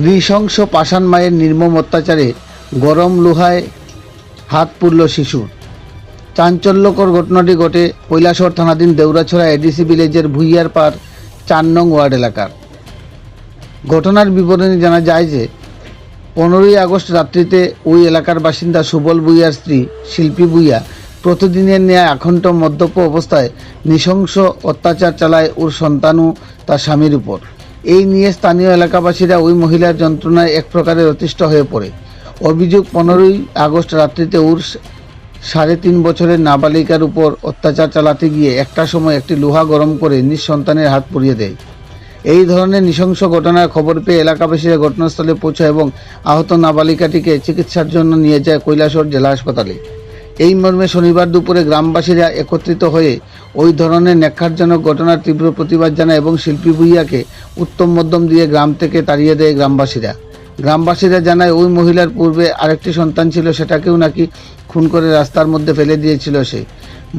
নৃশংস পাষাণ মায়ের নির্মম অত্যাচারে গরম লোহায় হাত পুড়ল শিশুর চাঞ্চল্যকর ঘটনাটি ঘটে কৈলাসর থানাধীন দেউরাছড়া এডিসি ভিলেজের ভুইয়ার পার চার নং ওয়ার্ড এলাকার। ঘটনার বিবরণী জানা যায় যে, পনেরোই আগস্ট রাত্রিতে ওই এলাকার বাসিন্দা সুবল ভুইয়ার স্ত্রী শিল্পী ভুইয়া প্রতিদিনের ন্যায় আখণ্ড মদ্যপ অবস্থায় নৃশংস অত্যাচার চালায় ওর সন্তানও তার স্বামীর উপর। এই নিয়ে স্থানীয় এলাকাবাসীরা ওই মহিলার যন্ত্রণায় এক প্রকারের অতিষ্ঠ হয়ে পড়ে। অভিযোগ পনেরোই আগস্ট রাত্রিতে ওর সাড়ে তিন বছরের নাবালিকার উপর অত্যাচার চালাতে গিয়ে একটা সময় একটি লোহা গরম করে নিঃসন্তানের হাত পুড়িয়ে দেয়। এই ধরনের নৃশংস ঘটনার খবর পেয়ে এলাকাবাসীরা ঘটনাস্থলে পৌঁছায় এবং আহত নাবালিকাটিকে চিকিৎসার জন্য নিয়ে যায় কৈলাসর জেলা হাসপাতালে। এই মর্মে শনিবার দুপুরে গ্রামবাসীরা একত্রিত হয়ে ওই ধরনের ন্যাক্কারজনক ঘটনার তীব্র প্রতিবাদ জানায় এবং শিল্পী ভুইয়াকে উত্তম মধ্যম দিয়ে গ্রাম থেকে তাড়িয়ে দেয় গ্রামবাসীরা। গ্রামবাসীরা জানায়, ওই মহিলার পূর্বে আরেকটি সন্তান ছিল, সেটাকেও নাকি খুন করে রাস্তার মধ্যে ফেলে দিয়েছিল সে।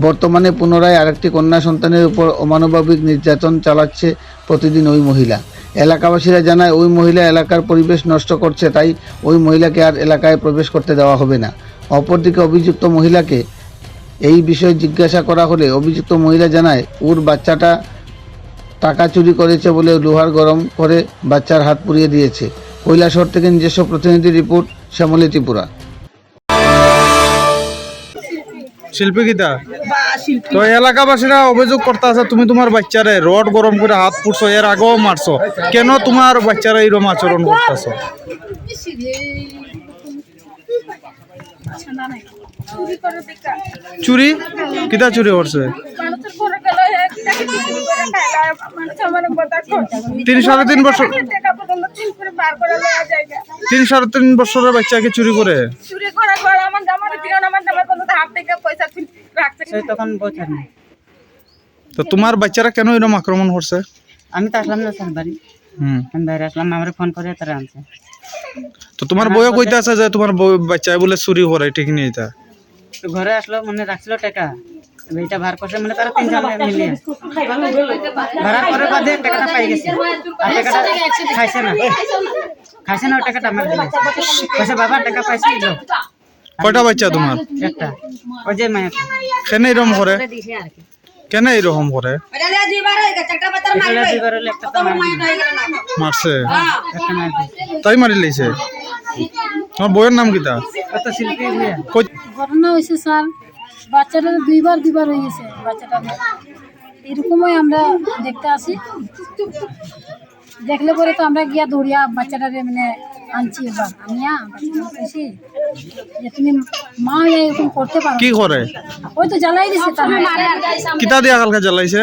বর্তমানে পুনরায় আরেকটি কন্যা সন্তানের উপর অমানবিক নির্যাতন চালাচ্ছে প্রতিদিন ওই মহিলা। এলাকাবাসীরা জানায়, ওই মহিলা এলাকার পরিবেশ নষ্ট করছে, তাই ওই মহিলাকে আর এলাকায় প্রবেশ করতে দেওয়া হবে না। অপরদিকে অভিযুক্ত মহিলাকে এই বিষয়ে জিজ্ঞাসা করা হলে অভিযুক্ত মহিলা জানায় ওর বাচ্চাটা টাকা চুরি করেছে বলে লোহার গরম করে বাচ্চার হাত পুড়িয়ে দিয়েছে। কৈলাসহর থেকে নিজস্ব প্রতিনিধি রিপোর্ট শ্যামলী ত্রিপুরা। শিল্পী গীতা তো এলাকাবাসীরা অভিযোগ করতে আছে তুমি তোমার বাচ্চারে রড গরম করে হাত পুড়ছো এর আগেও মারছো। কেন তোমার বাচ্চারা এইরকম আচরণ করতেছো? চুরি? কিতা চুরি করছে? তিন সাড়ে তিন বছর তিন সাড়ে তিন বছরের বাচ্চাকে চুরি করে? চুরি তো তোমার বাচ্চারা কেন এরকম আক্রমণ করছে? আমি তো আসলাম না স্যার বাড়ি হুম। বাইরে আসলাম আমার ফোন করে তারা আনছে। তো তোমার বইও কইতে আছে যে তোমার বউ- বাচ্চায় বলে চুরি করে ঠিক নেই তা? তো ঘরে আসলো মানে রাখছিল টাকা এবার এটা ভার করছে মানে তারা তিন সালে মিলিয়ে। ভাড়া করে বাদে টাকাটা পাই গেছে। আর টাকাটা খাইছে না। খাইছে না ওই টাকাটা আমার দিলে। কইছে বাবা টাকা পাইছি দাও কয়টা বাচ্চা তোমার? একটা। ওই যে মায়াটা কেন এরকম করে? কেন এরকম করে। মারছে। তাই মারি লাইছে তোমার বইয়ের নাম কিতা ঘটনা হয়েছে, স্যার, বাচ্চাটা দুইবার দুইবার হয়ে গেছে, বাচ্চাটা এরকমই আমরা দেখতে আসি দেখলে পরে তো আমরা গিয়া দৌড়িয়া বাচ্চাটারে মানে আনছি এবার। আনিয়া বাচ্চাটা যে তুমি মা হয়ে এরকম করতে পারো কি করে? ওই তো জ্বালাই দিছে তার কিতা দিয়া কালকে জ্বালাইছে?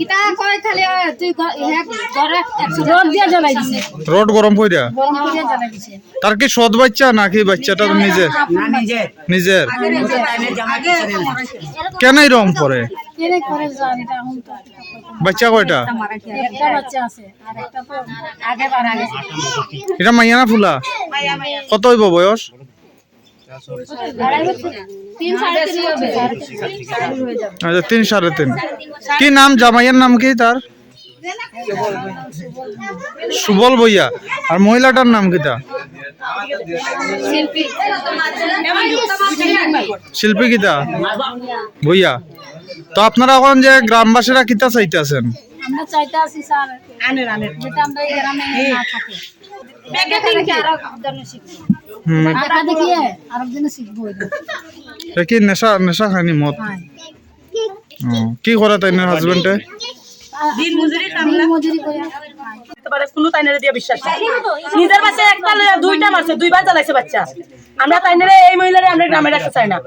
কিতা তাহলে তুই রড দিয়া জ্বালাই দিছে। রড গরম কইরা গরম করিয়া জ্বালাই দিছে। তার কি সৎ বাচ্চা নাকি বাচ্চাটা নিজের। নিজের। কেন এরকম করে? কেনে করে যান এটা এখন তো বাচ্চা কয়টা? একটা বাচ্চা আছে আর একটা তো আগে বার আগে এটা মাইয়া না ফুলা? কত হইব বয়স? তিন সাড়ে তিন আচ্ছা তিন সাড়ে তিন। কি নাম? জামাইয়ের নাম কি তার? সুবল বইয়া। আর মহিলাটার নাম কিতা শিল্পী। কিতা বইয়া। তো আপনারা এখন যে গ্রামবাসীরা কিতা চাইতেছেন? আমরা চাইতে আছি স্যার আনের আনের। যেটা আমরা এই গ্রামে না থাকে। দেখা। কি আর একজনে শিখব। হুম। দেখা দেখি আরেকজনে শিখব। এটা কি নেশা নেশা খানি মদ? হ্যাঁ কি করে তাই না হাজবেন্ডে দিন মজুরি করে পারে কোনো তাইনারে দিয়ে বিশ্বাস নিজের বাচ্চা একটা দুইটা মারছে দুইবার জ্বালাইছে বাচ্চা। আমরা তাইনারে এই মহিলারে আমরা গ্রামে রাখতে চাই না।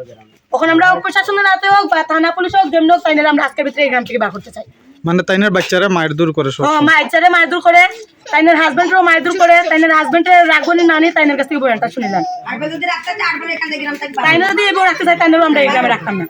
ওখানে আমরা প্রশাসনের হাতে হোক বা থানা পুলিশ হোক যেমন হোক তাইনারে আমরা আজকের ভিতরে এই গ্রাম থেকে বার করতে চাই। মানে তাইনের বাচ্চারা মায়ের দূর করে সব ও মায়ের চারে মায়ের দূর করে তাইনের হাজবেন্ডও মায়ের দূর করে তাইনের হাজবেন্ডের রাখবনি নানি তাইনের কাছ থেকে বয়ানটা শুনিলাম তাইনের যদি এই বউ রাখতে চাই তাইনেরও আমরা এই গ্রামে রাখতাম না।